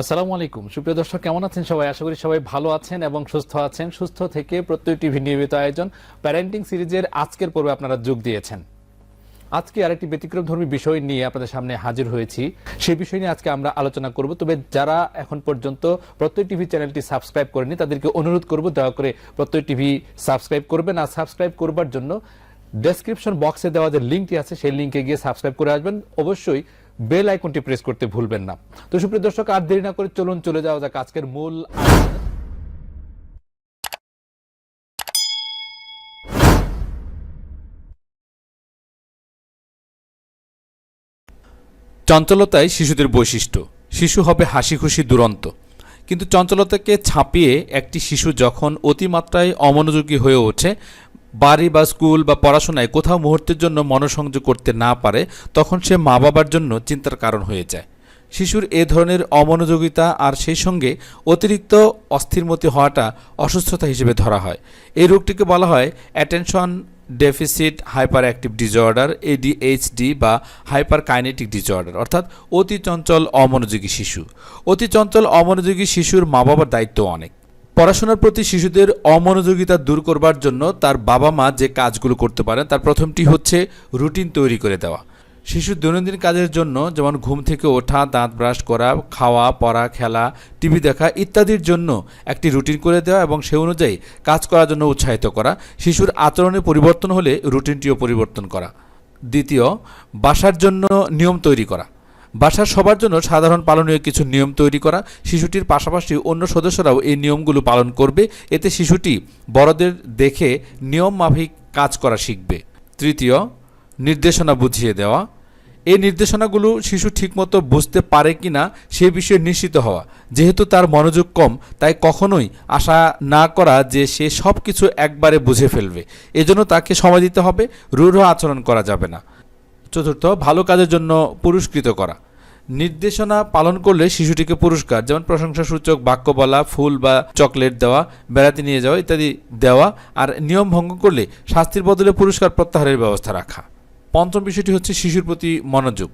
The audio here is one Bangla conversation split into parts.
আসসালামু আলাইকুম। সুপ্রিয় দর্শক, কেমন আছেন সবাই? আশা করি সবাই ভালো আছেন এবং সুস্থ আছেন। সুস্থ থেকে প্রত্যয় টিভি নিয়মিত আয়োজন প্যারেন্টিং সিরিজের আজকের পর্বে আপনারা যোগ দিয়েছেন। আজকে আরেকটি ব্যতিক্রমধর্মী বিষয় নিয়ে আপনাদের সামনে হাজির হয়েছি। সেই বিষয় নিয়ে আজকে আমরা আলোচনা করব। তবে যারা এখন পর্যন্ত প্রত্যয় টিভি চ্যানেলটি সাবস্ক্রাইব করেনি, তাদেরকে অনুরোধ করব, দয়া করে প্রত্যয় টিভি সাবস্ক্রাইব করবেন আর সাবস্ক্রাইব করবার জন্য ডেসক্রিপশন বক্সে দেওয়া যে লিঙ্কটি আছে, সেই লিঙ্কে গিয়ে সাবস্ক্রাইব করে আসবেন। অবশ্যই বেল আইকনটি প্রেস করতে ভুলবেন না। তো সুপ্রিয় দর্শক, আর দেরি না করে চলুন, চলে যাওয়া যাক আজকের মূল। চঞ্চলতাই শিশুদের বৈশিষ্ট্য। শিশু হবে হাসি খুশি দুরন্ত। কিন্তু চঞ্চলতাকে ছাপিয়ে একটি শিশু যখন অতিমাত্রায় অমনোযোগী হয়ে ওঠে বাড়ি বা স্কুল বা পড়াশোনায় কোথাও মুহূর্তের জন্য মনোসংযোগ করতে না পারে, তখন সে মা বাবার জন্য চিন্তার কারণ হয়ে যায়। শিশুর এ ধরনের অমনোযোগিতা আর সেই সঙ্গে অতিরিক্ত অস্থিরমতি হওয়াটা অসুস্থতা হিসেবে ধরা হয়। এই রোগটিকে বলা হয় attention deficit hyperactive disorder ADHD বা হাইপার কাইনেটিক ডিসঅর্ডার, অর্থাৎ অতি চঞ্চল অমনোযোগী শিশু। অতি চঞ্চল অমনোযোগী শিশুর মা বাবার দায়িত্ব অনেক। পড়াশোনার প্রতি শিশুদের অমনোযোগিতা দূর করবার জন্য তার বাবা মা যে কাজগুলো করতে পারেন, তার প্রথমটি হচ্ছে রুটিন তৈরি করে দেওয়া। শিশুর দৈনন্দিন কাজের জন্য যেমন ঘুম থেকে ওঠা, দাঁত ব্রাশ করা, খাওয়া, পড়া, খেলা, টিভি দেখা ইত্যাদির জন্য একটি রুটিন করে দেওয়া এবং সে অনুযায়ী কাজ করার জন্য উৎসাহিত করা। শিশুর আচরণে পরিবর্তন হলে রুটিনটিও পরিবর্তন করা। দ্বিতীয়, বাসার জন্য নিয়ম তৈরি করা। বাসার সবার জন্য সাধারণ পালনীয় কিছু নিয়ম তৈরি করা, শিশুটির পাশাপাশি অন্য সদস্যরাও এই নিয়মগুলো পালন করবে। এতে শিশুটি বড়দের দেখে নিয়ম মাফিক কাজ করা শিখবে। তৃতীয়, নির্দেশনা বুঝিয়ে দেওয়া। এই নির্দেশনাগুলো শিশু ঠিকমতো বুঝতে পারে কি না সে বিষয়ে নিশ্চিত হওয়া। যেহেতু তার মনোযোগ কম, তাই কখনোই আশা না করা যে সে সব কিছু একবারে বুঝে ফেলবে। এজন্য তাকে সময় দিতে হবে, রূঢ় আচরণ করা যাবে না। চতুর্থ, ভালো কাজের জন্য পুরস্কৃত করা। নির্দেশনা পালন করলে শিশুটিকে পুরস্কার, যেমন প্রশংসাসূচক বাক্য বলা ফুল বা চকলেট দেওয়া, বেড়াতে নিয়ে যাওয়া ইত্যাদি দেওয়া, আর নিয়ম ভঙ্গ করলে শাস্তির বদলে পুরস্কার প্রত্যাহারের ব্যবস্থা রাখা। পঞ্চম বিষয়টি হচ্ছে শিশুর প্রতি মনোযোগ।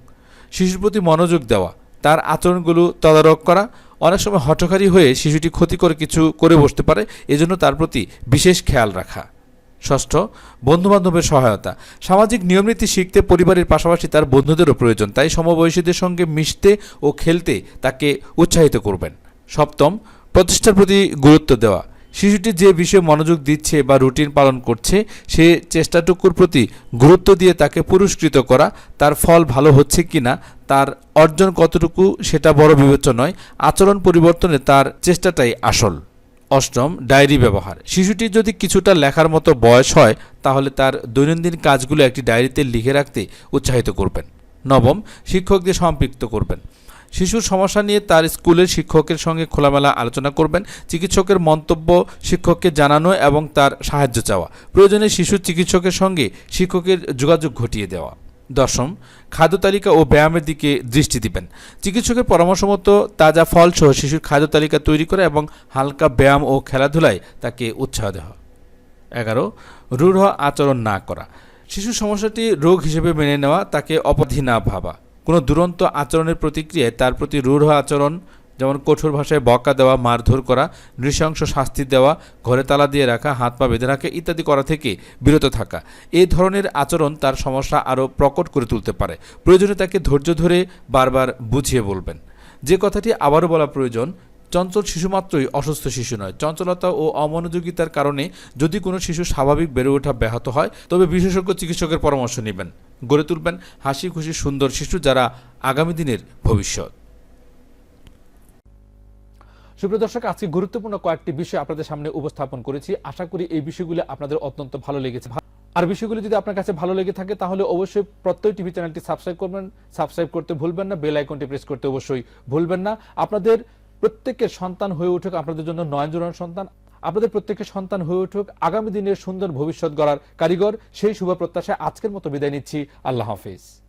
শিশুর প্রতি মনোযোগ দেওয়া, তার আচরণগুলো তদারক করা, অনেক সময় হঠকারী হয়ে শিশুটি ক্ষতিকর কিছু করে বসতে পারে, এজন্য তার প্রতি বিশেষ খেয়াল রাখা। ষষ্ঠ, বন্ধুবান্ধবের সহায়তা। সামাজিক নিয়মনীতি শিখতে পরিবারের পাশাপাশি তার বন্ধুদেরও প্রয়োজন, তাই সমবয়সীদের সঙ্গে মিশতে ও খেলতে তাকে উৎসাহিত করবেন। সপ্তম, প্রতিষ্ঠার প্রতি গুরুত্ব দেওয়া। শিশুটি যে বিষয়ে মনোযোগ দিচ্ছে বা রুটিন পালন করছে, সে চেষ্টাটুকুর প্রতি গুরুত্ব দিয়ে তাকে পুরস্কৃত করা, তার ফল ভালো হচ্ছে কিনা, তার অর্জন কতটুকু সেটা বড় বিবেচ্য নয় আচরণ পরিবর্তনে তার চেষ্টাটাই আসল। অষ্টম ডায়েরি ব্যবহার। শিশুটি যদি কিছুটা লেখার মতো বয়স হয়, তাহলে তার দৈনন্দিন কাজগুলো একটি ডায়েরিতে লিখে রাখতে উৎসাহিত করবেন। নবম, শিক্ষকদের সম্পৃক্ত করবেন। শিশুর সমস্যা নিয়ে তার স্কুলের শিক্ষকের সঙ্গে খোলামেলা আলোচনা করবেন, চিকিৎসকের মন্তব্য শিক্ষককে জানানো এবং তার সাহায্য চাওয়া। প্রয়োজনে শিশু চিকিৎসকের সঙ্গে শিক্ষকের যোগাযোগ ঘটিয়ে দেওয়া। দশম, খাদ্য তালিকা ও ব্যায়ামের দিকে দৃষ্টি দিবেন। চিকিৎসকের পরামর্শ মতো তাজা ফলসহ শিশুর খাদ্য তালিকা তৈরি করা এবং হালকা ব্যায়াম ও খেলাধুলায় তাকে উৎসাহ দেওয়া এগারো, রূঢ় আচরণ না করা। শিশুর সমস্যাটি রোগ হিসেবে মেনে নেওয়া তাকে অপরাধী না ভাবা। কোনো দুরন্ত আচরণের প্রতিক্রিয়ায় তার প্রতি রূঢ় আচরণ যেমন কঠোর ভাষায় বকা দেওয়া, মারধর করা, নৃশংস শাস্তি দেওয়া, ঘরে তালা দিয়ে রাখা, হাত পা বেঁধে রাখা ইত্যাদি করা থেকে বিরত থাকা। এই ধরনের আচরণ তার সমস্যা আরও প্রকট করে তুলতে পারে। প্রয়োজনে তাকে ধৈর্য ধরে বারবার বুঝিয়ে বলবেন। যে কথাটি আবারও বলা প্রয়োজন, চঞ্চল শিশু মাত্রই অসুস্থ শিশু নয়। চঞ্চলতা ও অমনোযোগিতার কারণে যদি কোনো শিশু স্বাভাবিক বেড়ে ওঠা ব্যাহত হয়, তবে বিশেষজ্ঞ চিকিৎসকের পরামর্শ নেবেন। গড়ে তুলবেন হাসি খুশি সুন্দর শিশু যারা আগামী দিনের ভবিষ্যৎ। সুপ্রিয় দর্শক, আজকে গুরুত্বপূর্ণ কয়েকটি বিষয় আপনাদের সামনে উপস্থাপন করেছি। আশা করি এই বিষয়গুলো আপনাদের অত্যন্ত ভালো লেগেছে। আর বিষয়গুলো যদি আপনার কাছে ভালো লেগে থাকে, তাহলে অবশ্যই প্রত্যেক টিভি চ্যানেলটি সাবস্ক্রাইব করবেন। সাবস্ক্রাইব করতে ভুলবেন না, বেল আইকনটি প্রেস করতে অবশ্যই ভুলবেন না। আপনাদের প্রত্যেকের সন্তান হয়ে উঠুক আপনাদের জন্য নয়নজোড়ান সন্তান। আপনাদের প্রত্যেকের সন্তান হয়ে উঠুক। আগামী দিনের সুন্দর ভবিষ্যৎ গড়ার কারিগর, সেই শুভ প্রত্যাশায় আজকের মতো বিদায় নিচ্ছি। আল্লাহ হাফিজ।